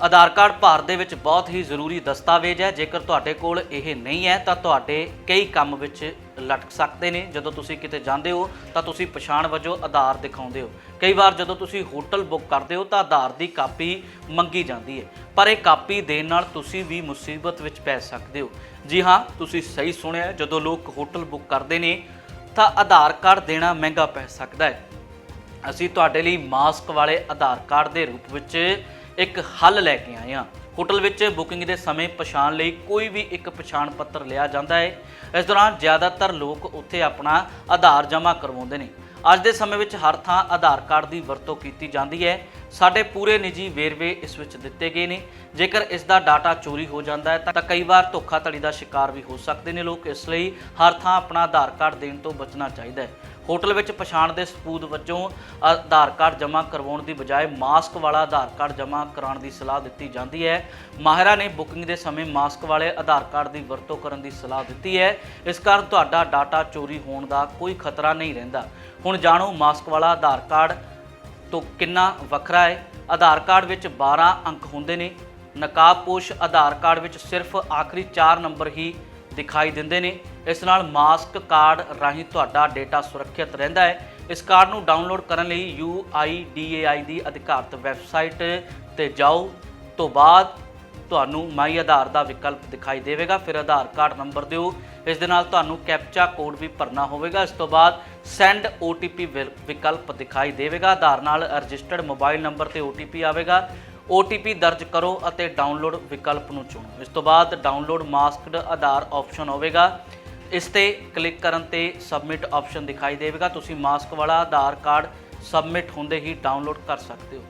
ਆਧਾਰ card Bharat ਦੇ ਵਿੱਚ ਬਹੁਤ ਹੀ ਜ਼ਰੂਰੀ ਦਸਤਾਵੇਜ਼ ਹੈ। ਜੇਕਰ ਤੁਹਾਡੇ ਕੋਲ ਇਹ ਨਹੀਂ ਹੈ, ਤਾਂ ਤੁਹਾਡੇ ਕਈ ਕੰਮ ਵਿੱਚ ਲਟਕ ਸਕਦੇ ਨੇ। ਜਦੋਂ ਤੁਸੀਂ ਕਿਤੇ ਜਾਂਦੇ ਹੋ, ਤਾਂ ਤੁਸੀਂ ਪਛਾਣ ਵਜੋਂ ਆਧਾਰ ਦਿਖਾਉਂਦੇ ਹੋ। ਕਈ ਵਾਰ ਜਦੋਂ ਤੁਸੀਂ ਹੋਟਲ ਬੁੱਕ ਕਰਦੇ ਹੋ, ਤਾਂ ਆਧਾਰ ਦੀ ਕਾਪੀ ਮੰਗੀ ਜਾਂਦੀ ਹੈ। ਪਰ ਇਹ ਕਾਪੀ ਦੇਣ ਨਾਲ ਤੁਸੀਂ ਵੀ ਮੁਸੀਬਤ ਵਿੱਚ ਪੈ ਸਕਦੇ ਹੋ। ਜੀ ਹਾਂ, ਤੁਸੀਂ ਸਹੀ ਸੁਣਿਆ ਜਦੋਂ ਲੋਕ ਹੋਟਲ ਬੁੱਕ ਕਰਦੇ ਨੇ, ਤਾਂ ਆਧਾਰ ਕਾਰਡ ਦੇਣਾ ਮਹਿੰਗਾ ਪੈ ਸਕਦਾ ਹੈ। ਅਸੀਂ ਤੁਹਾਡੇ ਲਈ ਮਾਸਕ ਵਾਲੇ ਆਧਾਰ ਕਾਰਡ ਦੇ ਰੂਪ ਵਿੱਚ ਇੱਕ ਹੱਲ ਲੈ ਕੇ ਆਏ ਹਾਂ। ਹੋਟਲ ਵਿੱਚ ਬੁਕਿੰਗ ਦੇ ਸਮੇਂ ਪਛਾਣ ਲਈ ਕੋਈ ਵੀ ਇੱਕ ਪਛਾਣ ਪੱਤਰ ਲਿਆ ਜਾਂਦਾ ਹੈ। ਇਸ ਦੌਰਾਨ ਜ਼ਿਆਦਾਤਰ ਲੋਕ ਉੱਥੇ ਆਪਣਾ ਆਧਾਰ ਜਮ੍ਹਾਂ ਕਰਵਾਉਂਦੇ ਨੇ। ਅੱਜ ਦੇ ਸਮੇਂ ਵਿੱਚ ਹਰ ਥਾਂ ਆਧਾਰ ਕਾਰਡ ਦੀ ਵਰਤੋਂ ਕੀਤੀ ਜਾਂਦੀ ਹੈ। ਸਾਡੇ ਪੂਰੇ ਨਿੱਜੀ ਵੇਰਵੇ ਇਸ ਵਿੱਚ ਦਿੱਤੇ ਗਏ ਨੇ। ਜੇਕਰ ਇਸ ਦਾ ਡਾਟਾ ਚੋਰੀ ਹੋ ਜਾਂਦਾ ਹੈ, ਤਾਂ ਕਈ ਵਾਰ ਧੋਖਾਧੜੀ ਦਾ ਸ਼ਿਕਾਰ ਵੀ ਹੋ ਸਕਦੇ ਨੇ ਲੋਕ। ਇਸ ਲਈ ਹਰ ਥਾਂ ਆਪਣਾ ਆਧਾਰ ਕਾਰਡ ਦੇਣ ਤੋਂ ਬਚਣਾ ਚਾਹੀਦਾ ਹੈ। ਹੋਟਲ ਵਿੱਚ ਪਛਾਣ ਦੇ ਸਬੂਤ ਵਜੋਂ ਆਧਾਰ ਕਾਰਡ ਜਮ੍ਹਾਂ ਕਰਵਾਉਣ ਦੀ ਬਜਾਏ ਮਾਸਕ ਵਾਲਾ ਆਧਾਰ ਕਾਰਡ ਜਮ੍ਹਾਂ ਕਰਾਉਣ ਦੀ ਸਲਾਹ ਦਿੱਤੀ ਜਾਂਦੀ ਹੈ। ਮਾਹਿਰਾਂ ਨੇ ਬੁਕਿੰਗ ਦੇ ਸਮੇਂ ਮਾਸਕ ਵਾਲੇ ਆਧਾਰ ਕਾਰਡ ਦੀ ਵਰਤੋਂ ਕਰਨ ਦੀ ਸਲਾਹ ਦਿੱਤੀ ਹੈ। ਇਸ ਕਾਰਨ ਤੁਹਾਡਾ ਡਾਟਾ ਚੋਰੀ ਹੋਣ ਦਾ ਕੋਈ ਖਤਰਾ ਨਹੀਂ ਰਹਿੰਦਾ। ਹੁਣ ਜਾਣੋ ਮਾਸਕ ਵਾਲਾ ਆਧਾਰ ਕਾਰਡ ਤੋਂ ਕਿੰਨਾ ਵੱਖਰਾ ਹੈ। ਆਧਾਰ ਕਾਰਡ ਵਿੱਚ 12 ਅੰਕ ਹੁੰਦੇ ਨੇ। ਨਕਾਬਪੋਸ਼ ਆਧਾਰ ਕਾਰਡ ਵਿੱਚ ਸਿਰਫ ਆਖਰੀ 4 ਨੰਬਰ ਹੀ ਦਿਖਾਈ ਦਿੰਦੇ ਨੇ। ਇਸ ਨਾਲ ਮਾਸਕ ਕਾਰਡ ਰਾਹੀਂ ਤੁਹਾਡਾ ਡੇਟਾ ਸੁਰੱਖਿਅਤ ਰਹਿੰਦਾ ਹੈ। ਇਸ ਕਾਰਡ ਨੂੰ ਡਾਊਨਲੋਡ ਕਰਨ ਲਈ UIDAI ਦੀ ਅਧਿਕਾਰਤ ਵੈਬਸਾਈਟ ਤੇ ਜਾਓ। ਤੋਂ ਬਾਅਦ ਤੁਹਾਨੂੰ ਮਾਈ ਆਧਾਰ ਦਾ ਵਿਕਲਪ ਦਿਖਾਈ ਦੇਵੇਗਾ। ਫਿਰ ਆਧਾਰ ਕਾਰਡ ਨੰਬਰ ਦਿਓ। ਇਸ ਦੇ ਨਾਲ ਤੁਹਾਨੂੰ ਕੈਪਚਾ ਕੋਡ ਵੀ ਭਰਨਾ ਹੋਵੇਗਾ। ਇਸ ਤੋਂ ਬਾਅਦ ਸੈਂਡ OTP ਵਿ- ਵਿਕਲਪ ਦਿਖਾਈ ਦੇਵੇਗਾ। ਆਧਾਰ ਨਾਲ ਰਜਿਸਟਰਡ ਮੋਬਾਈਲ ਨੰਬਰ ਤੇ OTP ਆਵੇਗਾ। OTP ਦਰਜ ਕਰੋ ਅਤੇ ਡਾਊਨਲੋਡ ਵਿਕਲਪ ਨੂੰ ਚੁਣੋ। ਇਸ ਤੋਂ ਬਾਅਦ ਡਾਊਨਲੋਡ ਮਾਸਕਡ ਆਧਾਰ ਆਪਸ਼ਨ ਹੋਵੇਗਾ। ਇਸ ਤੇ ਕਲਿੱਕ ਕਰਨ ਤੇ ਸਬਮਿਟ ਆਪਸ਼ਨ ਦਿਖਾਈ ਦੇਵੇਗਾ। ਤੁਸੀਂ ਮਾਸਕ ਵਾਲਾ ਆਧਾਰ ਕਾਰਡ ਸਬਮਿਟ ਹੁੰਦੇ ਹੀ ਡਾਊਨਲੋਡ ਕਰ ਸਕਦੇ ਹੋ।